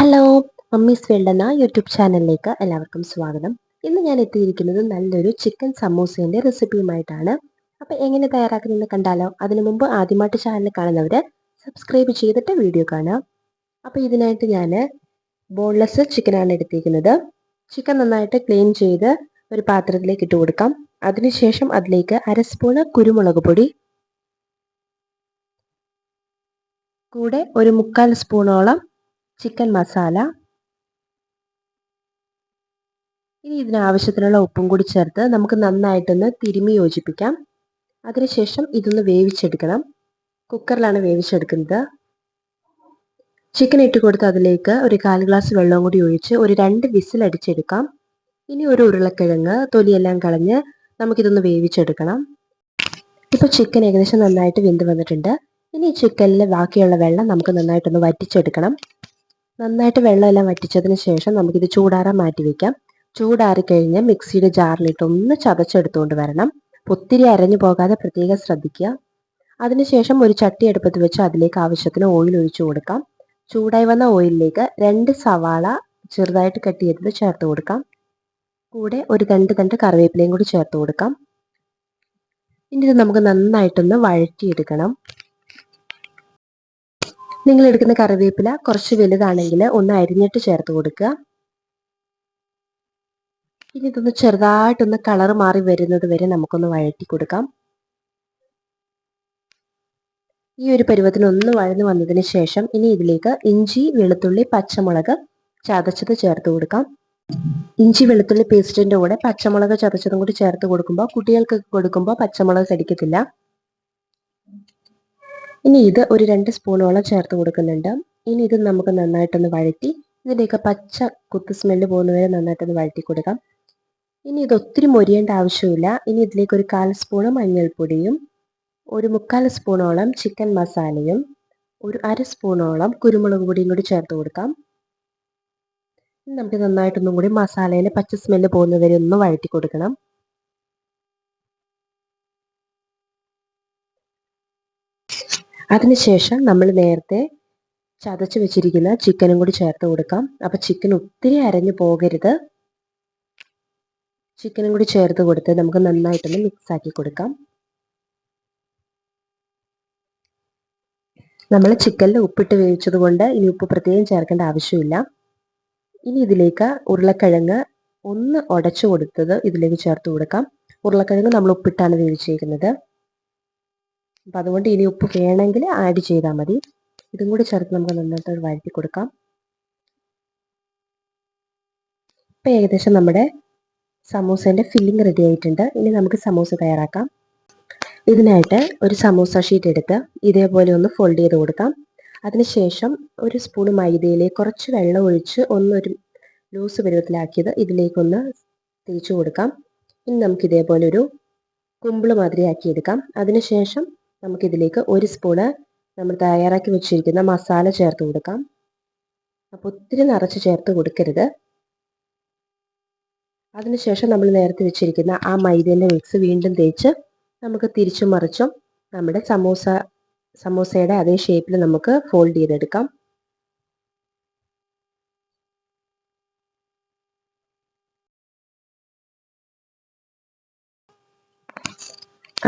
Hello mummy's world എന്ന YouTube ചാനലിലേക്ക് എല്ലാവർക്കും സ്വാഗതം. ഇന്ന് ഞാൻ എത്തിയിരിക്കുന്നത് നല്ലൊരു ചിക്കൻ സമൂസേന്റെ റെസിപ്പിയുമായിട്ടാണ് അപ്പോൾ എങ്ങനെ തയ്യാറാക്കുന്നതെന്ന് കണ്ടാലോ? അതിനു മുമ്പ് ആദ്യമായിട്ട് ചാനൽ കാണുന്നവർ സബ്സ്ക്രൈബ് ചെയ്തിട്ട് വീഡിയോ കാണാം അപ്പോൾ ഇതിനായിട്ട് ഞാൻ ബോൺലെസ് ചിക്കനാണ് എടുത്തിരിക്കുന്നത്. ചിക്കൻ നന്നായിട്ട് ക്ലീൻ ചെയ്ത് ഒരു പാത്രത്തിലേക്ക് ഇട്ട് കൊടുക്കാം. അതിനുശേഷം അതിലേക്ക് അര സ്പൂണ് കുരുമുളക് പൊടി. കൂടെ ഒരു മുക്കാൽ സ്പൂണോളം ചിക്കൻ മസാല. ഇനി ഇതിനാവശ്യത്തിനുള്ള ഉപ്പും കൂടി ചേർത്ത് നമുക്ക് നന്നായിട്ടൊന്ന് തിരുമി യോജിപ്പിക്കാം. അതിനുശേഷം ഇതൊന്ന് വേവിച്ചെടുക്കണം. കുക്കറിലാണ് വേവിച്ചെടുക്കുന്നത്. ചിക്കൻ ഇട്ട് കൊടുത്ത് അതിലേക്ക് ഒരു കാൽ ഗ്ലാസ് വെള്ളവും കൂടി ഒഴിച്ച് ഒരു രണ്ട് വിസിൽ അടിച്ചെടുക്കാം. ഇനി ഒരു ഉരുളക്കിഴങ്ങ് തൊലിയെല്ലാം കളഞ്ഞ് നമുക്കിതൊന്ന് വേവിച്ചെടുക്കണം. ഇപ്പൊ ചിക്കൻ ഏകദേശം നന്നായിട്ട് വെന്ത് വന്നിട്ടുണ്ട്. ഇനി ചിക്കനിൽ ബാക്കിയുള്ള വെള്ളം നമുക്ക് നന്നായിട്ടൊന്ന് വറ്റിച്ചെടുക്കണം. നന്നായിട്ട് വെള്ളമെല്ലാം വറ്റിച്ചതിന് ശേഷം നമുക്കിത് ചൂടാറാൻ മാറ്റി വയ്ക്കാം ചൂടാറിക്കഴിഞ്ഞ് മിക്സിയുടെ ജാറിലിട്ട് ഒന്ന് ചതച്ചെടുത്തുകൊണ്ട് വരണം. ഒത്തിരി അരഞ്ഞു പോകാതെ പ്രത്യേകം ശ്രദ്ധിക്കുക. അതിനുശേഷം ഒരു ചട്ടി അടുപ്പത്ത് വെച്ച് അതിലേക്ക് ആവശ്യത്തിന് ഓയിൽ ഒഴിച്ചു കൊടുക്കാം. ചൂടായി വന്ന ഓയിലിലേക്ക് രണ്ട് സവാള ചെറുതായിട്ട് കട്ട് ചെയ്തത് ചേർത്ത് കൊടുക്കാം. കൂടെ ഒരു രണ്ട് തണ്ട് കറിവേപ്പിലയും കൂടി ചേർത്ത് കൊടുക്കാം. ഇനി ഇത് നമുക്ക് നന്നായിട്ടൊന്ന് വഴറ്റിയെടുക്കണം. നിങ്ങൾ എടുക്കുന്ന കറിവേപ്പില കുറച്ച് വലുതാണെങ്കിൽ ഒന്ന് അരിഞ്ഞിട്ട് ചേർത്ത് കൊടുക്കുക. ഇനി ഇതൊന്ന് ചെറുതായിട്ടൊന്ന് കളർ മാറി വരുന്നത് വരെ നമുക്കൊന്ന് വഴറ്റി കൊടുക്കാം. ഈ ഒരു പരുവത്തിന് ഒന്ന് വഴന്നു വന്നതിന് ശേഷം ഇനി ഇതിലേക്ക് ഇഞ്ചി വെളുത്തുള്ളി പച്ചമുളക് ചതച്ചത് ചേർത്ത് കൊടുക്കാം. ഇഞ്ചി വെളുത്തുള്ളി പേസ്റ്റിന്റെ കൂടെ പച്ചമുളക് ചതച്ചതും കൂടി ചേർത്ത് കൊടുക്കുമ്പോൾ കുട്ടികൾക്ക് കൊടുക്കുമ്പോൾ പച്ചമുളക് കടിക്കത്തില്ല. ഇനി ഇത് ഒരു രണ്ട് സ്പൂണോളം ചേർത്ത് കൊടുക്കുന്നുണ്ട്. ഇനി ഇത് നമുക്ക് നന്നായിട്ടൊന്ന് വഴറ്റി ഇതിന്റെയൊക്കെ പച്ച കുത്ത് സ്മെല്ല് പോകുന്നവരെ നന്നായിട്ടൊന്ന് വഴറ്റി കൊടുക്കാം. ഇനി ഇത് ഒത്തിരി മൊരിയേണ്ട ആവശ്യമില്ല. ഇനി ഇതിലേക്ക് ഒരു കാൽ സ്പൂണ് മഞ്ഞൾപ്പൊടിയും ഒരു മുക്കാൽ സ്പൂണോളം ചിക്കൻ മസാലയും ഒരു അര സ്പൂണോളം കുരുമുളക് പൊടിയും കൂടി ചേർത്ത് കൊടുക്കാം. നമുക്ക് നന്നായിട്ടൊന്നും കൂടി മസാലയിൽ പച്ച സ്മെല്ല് പോകുന്നവരെ ഒന്ന് വഴറ്റി കൊടുക്കണം. അതിനുശേഷം നമ്മൾ നേരത്തെ ചതച്ച് വെച്ചിരിക്കുന്ന ചിക്കനും കൂടി ചേർത്ത് കൊടുക്കാം. അപ്പോൾ ചിക്കൻ ഒത്തിരി അരഞ്ഞു പോകരുത്. ചിക്കനും കൂടി ചേർത്ത് കൊടുത്ത് നമുക്ക് നന്നായിട്ടൊന്ന് മിക്സ് ആക്കി കൊടുക്കാം. നമ്മൾ ചിക്കനിൽ ഉപ്പിട്ട് വേവിച്ചത് കൊണ്ട് ഇനി ഉപ്പ് പ്രത്യേകം ചേർക്കേണ്ട ആവശ്യമില്ല. ഇനി ഇതിലേക്ക് ഉരുളക്കിഴങ്ങ് ഒന്ന് ഉടച്ചു കൊടുത്തത് ഇതിലേക്ക് ചേർത്ത് കൊടുക്കാം. ഉരുളക്കിഴങ്ങ് നമ്മൾ ഉപ്പിട്ടാണ് വേവിച്ചേക്കുന്നത്. അപ്പം അതുകൊണ്ട് ഇനി ഉപ്പ് വേണമെങ്കിൽ ആഡ് ചെയ്താൽ മതി. ഇതും കൂടി ചേർത്ത് നമുക്ക് നന്നായിട്ട് വഴറ്റി കൊടുക്കാം. ഇപ്പം ഏകദേശം നമ്മുടെ സമൂസേന്റെ ഫില്ലിംഗ് റെഡി ആയിട്ടുണ്ട്. ഇനി നമുക്ക് സമൂസ തയ്യാറാക്കാം. ഇതിനായിട്ട് ഒരു സമൂസ ഷീറ്റ് എടുത്ത് ഇതേപോലെ ഒന്ന് ഫോൾഡ് ചെയ്ത് കൊടുക്കാം. അതിനുശേഷം ഒരു സ്പൂൺ മൈദയിൽ കുറച്ച് വെള്ളം ഒഴിച്ച് ഒന്നൊരു ലൂസ് പരുവത്തിലാക്കിയത് ഇതിലേക്കൊന്ന് തേച്ച് കൊടുക്കാം. ഇനി നമുക്ക് ഇതേപോലെ ഒരു കുമ്പിൾ മാതിരി ആക്കിയെടുക്കാം അതിനുശേഷം നമുക്കിതിലേക്ക് ഒരു സ്പൂണ് നമ്മൾ തയ്യാറാക്കി വെച്ചിരിക്കുന്ന മസാല ചേർത്ത് കൊടുക്കാം. അപ്പോൾ ഒത്തിരി നിറച്ച് ചേർത്ത് കൊടുക്കരുത്. അതിനുശേഷം നമ്മൾ നേരത്തെ വെച്ചിരിക്കുന്ന ആ മൈദേന്റെ മിക്സ് വീണ്ടും തേച്ച് നമുക്ക് തിരിച്ചും മറിച്ചും നമ്മുടെ സമോസ സമോസയുടെ അതേ ഷേപ്പിൽ നമുക്ക് ഫോൾഡ് ചെയ്തെടുക്കാം.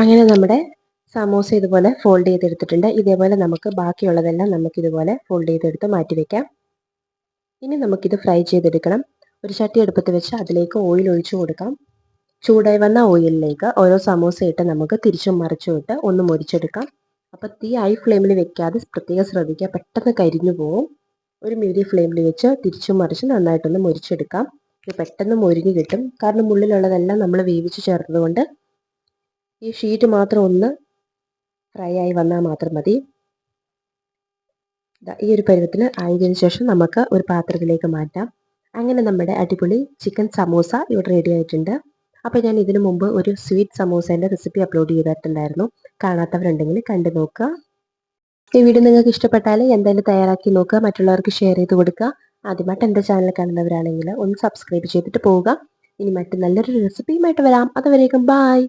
അങ്ങനെ നമ്മുടെ സമോസ ഇതുപോലെ ഫോൾഡ് ചെയ്തെടുത്തിട്ടുണ്ട്. ഇതേപോലെ നമുക്ക് ബാക്കിയുള്ളതെല്ലാം നമുക്ക് ഇതുപോലെ ഫോൾഡ് ചെയ്തെടുത്ത് മാറ്റി വെക്കാം. ഇനി നമുക്കിത് ഫ്രൈ ചെയ്തെടുക്കണം. ഒരു ചട്ടി എടുപ്പത്ത് വെച്ച് അതിലേക്ക് ഓയിൽ ഒഴിച്ചു കൊടുക്കാം. ചൂടായി വന്ന ഓയിലിലേക്ക് ഓരോ സമോസ ഇട്ട് നമുക്ക് തിരിച്ചും മറിച്ചും ഇട്ട് ഒന്ന് മുരിച്ചെടുക്കാം. അപ്പോൾ തീ ഹൈ ഫ്ലെയിമിൽ വെക്കാതെ പ്രത്യേകം ശ്രദ്ധിക്കുക. പെട്ടെന്ന് കരിഞ്ഞു പോകും ഒരു മീഡിയം ഫ്ലെയിമിൽ വെച്ച് തിരിച്ചും മറിച്ച് നന്നായിട്ടൊന്ന് മുരിച്ചെടുക്കാം. ഇത് പെട്ടെന്ന് മുരിഞ്ഞ് കിട്ടും. കാരണം ഉള്ളിലുള്ളതെല്ലാം നമ്മൾ വേവിച്ച് ചേർത്തത് ഈ ഷീറ്റ് മാത്രം ഒന്ന് ഫ്രൈ ആയി വന്നാൽ മാത്രം മതി. ഈ ഒരു പരുവത്തിൽ ആയതിനു ശേഷം നമുക്ക് ഒരു പാത്രത്തിലേക്ക് മാറ്റാം. അങ്ങനെ നമ്മുടെ അടിപൊളി ചിക്കൻ സമോസ ഇവിടെ റെഡി ആയിട്ടുണ്ട്. അപ്പോൾ ഞാൻ ഇതിനു മുമ്പ് ഒരു സ്വീറ്റ് സമൂസേന്റെ റെസിപ്പി അപ്ലോഡ് ചെയ്തിട്ടുണ്ടായിരുന്നു. കാണാത്തവരുണ്ടെങ്കിൽ കണ്ടു നോക്കുക. ഈ വീഡിയോ നിങ്ങൾക്ക് ഇഷ്ടപ്പെട്ടാൽ എന്തായാലും തയ്യാറാക്കി നോക്കുക. മറ്റുള്ളവർക്ക് ഷെയർ ചെയ്ത് കൊടുക്കുക. ആദ്യമായിട്ട് എന്റെ ചാനൽ കാണുന്നവരാണെങ്കിൽ ഒന്ന് സബ്സ്ക്രൈബ് ചെയ്തിട്ട് പോവുക. ഇനി മറ്റു നല്ലൊരു റെസിപ്പിയുമായിട്ട് വരാം. അതുവരേക്കും ബായ്